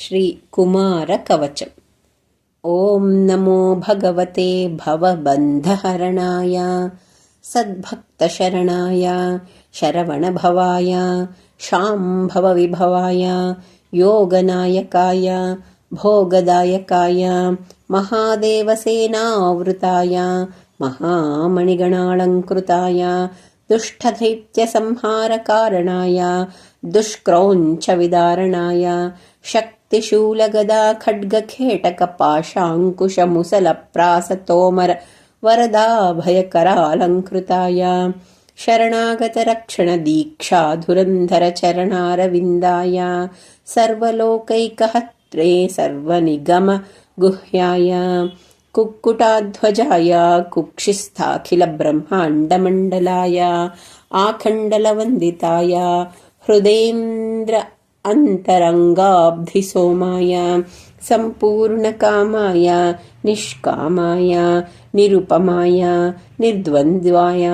श्रीकुमारकवचम् ॐ नमो भगवते भवबन्धहरणाय सद्भक्तशरणाय शरवणभवाय शाम्भवविभवाय योगनायकाय भोगदायकाय महादेवसेनावृताय महामणिगणालङ्कृताय दुष्टदैत्यसंहारकारणाय दुष्क्रौञ्चविदारणाय शक्तिशूलगदा खड्गखेटकपाशाङ्कुशमुसलप्रासतोमर वरदाभयकरालङ्कृताय शरणागतरक्षणदीक्षाधुरन्धरचरणारविन्दाय सर्वलोकैकहत्रे सर्वनिगम गुह्याय कुक्कुटाध्वजाय कुक्षिस्थाखिलब्रह्माण्डमण्डलाय आखण्डलवन्दिताय हृदेन्द्र अन्तरङ्गाब्धिसोमाय सम्पूर्णकामाय निष्कामाय निरुपमाय निर्द्वन्द्वाय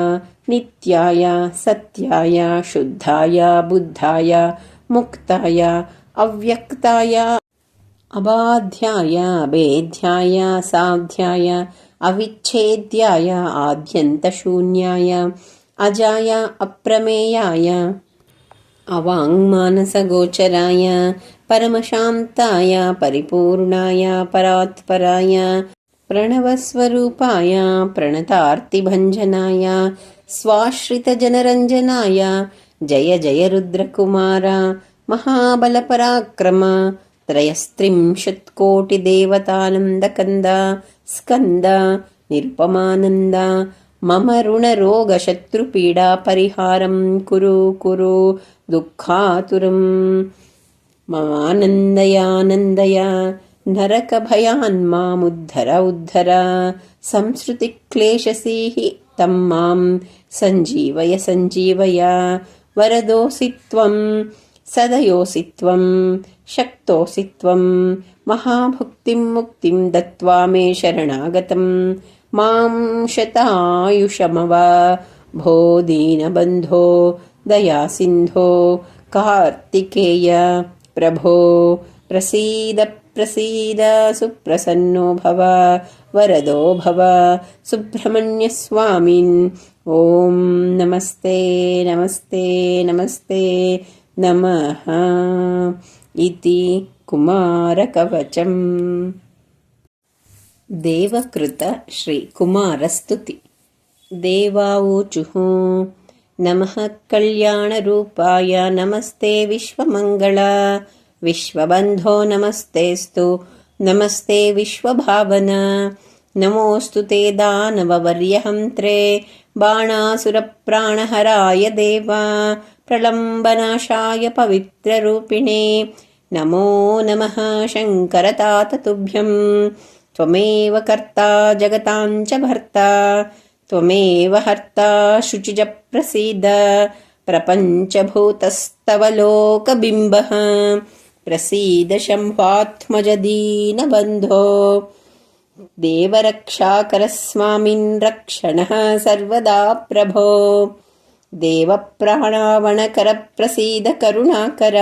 नित्याय सत्याय शुद्धाय बुद्धाय मुक्ताय अव्यक्ताय अबाध्याय अभेध्याय साध्याय अविच्छेद्याय आद्यन्तशून्याय अजाय अप्रमेयाय अवाङ्मानसगोचराय परमशान्ताय परिपूर्णाय परात्पराय प्रणवस्वरूपाय प्रणतार्तिभञ्जनाय स्वाश्रितजनरञ्जनाय जय जय रुद्रकुमार महाबलपराक्रम त्रयस्त्रिंशत्कोटिदेवतानन्दकन्द स्कन्द निरुपमानन्द मम ऋणरोगशत्रुपीडापरिहारं कुरु कुरु दुःखातुरम् मानन्दयानन्दय नरकभयान् मामुद्धर उद्धर संसृतिक्लेशसीः तं मां सञ्जीवय सञ्जीवय वरदोऽसि त्वं सदयोऽसि त्वं शक्तोऽसि त्वं महाभुक्तिं मुक्तिं दत्त्वा मे शरणागतं मां शतायुषमव। भो दीनबन्धो दयासिन्धो कार्तिकेय प्रभो। प्रसीद प्रसीद सुप्रसन्नो भव वरदो भव सुब्रह्मण्यस्वामिन् ॐ नमस्ते नमस्ते नमस्ते नमः। इति कुमारकवचम् देवकृत श्रीकुमारस्तुति देवावूचुः नमः कल्याणरूपाय नमस्ते विश्वमङ्गल विश्वबन्धो नमस्तेऽस्तु नमस्ते विश्वभावन नमोऽस्तु ते दानववर्यहन्त्रे बाणासुरप्राणहराय देव प्रलम्बनाशाय पवित्ररूपिणे नमो नमः शङ्करतात तुभ्यम् त्वमेव कर्ता जगतां च भर्ता त्वमेव हर्ता शुचिजप्रसीद। प्रपञ्चभूतस्तव लोकबिम्बः प्रसीद शम्भात्मजदीनबन्धो देवरक्षाकरस्वामिन् रक्षणः सर्वदा प्रभो। देवप्राणावणकरप्रसीद करुणाकर।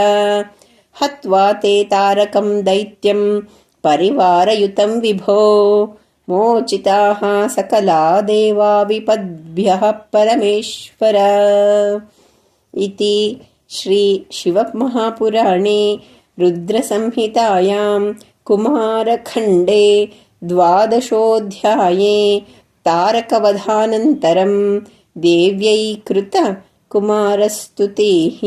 हत्वा ते तारकं दैत्यं परिवारयुतं विभो मोचिताः सकला देवा विपद्भ्यः परमेश्वर। इति श्रीशिवमहापुराणे रुद्रसंहितायां कुमारखण्डे द्वादशोऽध्याये तारकवधानन्तरं देव्यै कृत कुमारस्तुतिः